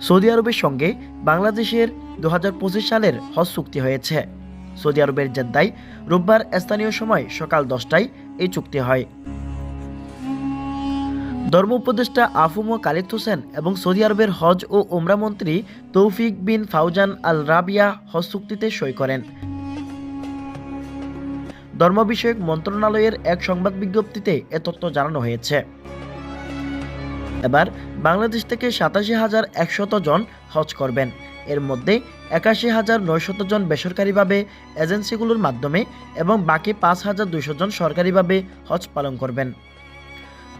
Saudi আরবের সঙ্গে বাংলাদেশের দু হাজার পঁচিশ সালের হজ চুক্তি হয়েছে। সৌদি আরবের জেদ্দায় রোববার স্থানীয় সময় সকাল দশটায় এই চুক্তি হয়। ধর্ম উপদেষ্টা আফুমো কালিদ হোসেন এবং সৌদি আরবের হজ ও ওমরা মন্ত্রী তৌফিক বিন ফাউজান আল রাবিয়া হজ চুক্তিতে সই করেন। ধর্ম বিষয়ক মন্ত্রণালয়ের এক সংবাদ বিজ্ঞপ্তিতে এ তথ্য জানানো হয়েছে। এবার বাংলাদেশ থেকে সাতাশি হাজার একশত জন হজ করবেন। এর মধ্যে একাশি হাজার নয়শত জন বেসরকারিভাবে এজেন্সিগুলোর মাধ্যমে এবং বাকি পাঁচ হাজার দুইশো জন সরকারিভাবে হজ পালন করবেন।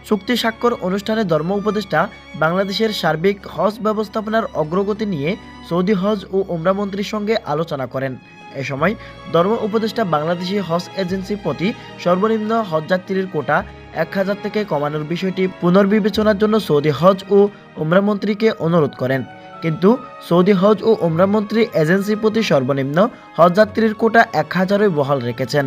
চুক্তি স্বাক্ষর অনুষ্ঠানে ধর্ম উপদেষ্টা, বাংলাদেশের সার্বিক হজ ব্যবস্থাপনার অগ্রগতি নিয়ে সৌদি হজ ও ওমরা মন্ত্রীর সঙ্গে আলোচনা করেন। এ সময় ধর্ম উপদেষ্টা, বাংলাদেশি হজ এজেন্সি প্রতি সর্বনিম্ন হজযাত্রীর কোটা এক হাজার থেকে কমানোর বিষয়টি পুনর্বিবেচনার জন্য সৌদি হজ ও ওমরা মন্ত্রীকে অনুরোধ করেন। কিন্তু সৌদি হজ ও ওমরা মন্ত্রী এজেন্সির প্রতি সর্বনিম্ন হজযাত্রীর কোটা এক হাজারই বহাল রেখেছেন।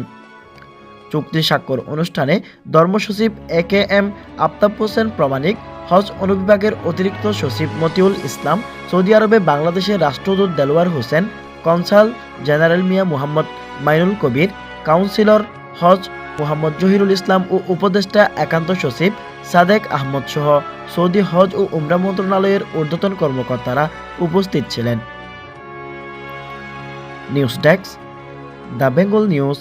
চুক্তি স্বাক্ষর অনুষ্ঠানে ধর্মসচিব A K M Aftab Hossain, Pramanik হজ অনুবিভাগের অতিরিক্ত সচিব মতিউল ইসলাম, সৌদি আরবে বাংলাদেশের রাষ্ট্রদূত Delwar Hossain, consul general Mia Muhammad Mainul Kabir, counsellor হজ মোহাম্মদ জহিরুল ইসলাম ও উপদেষ্টা একান্ত সচিব সাদেক আহমদ সহ সৌদি হজ ও উমরা মন্ত্রণালয়ের ঊর্ধ্বতন কর্মকর্তারা উপস্থিত ছিলেন। News desk, the Bengal news.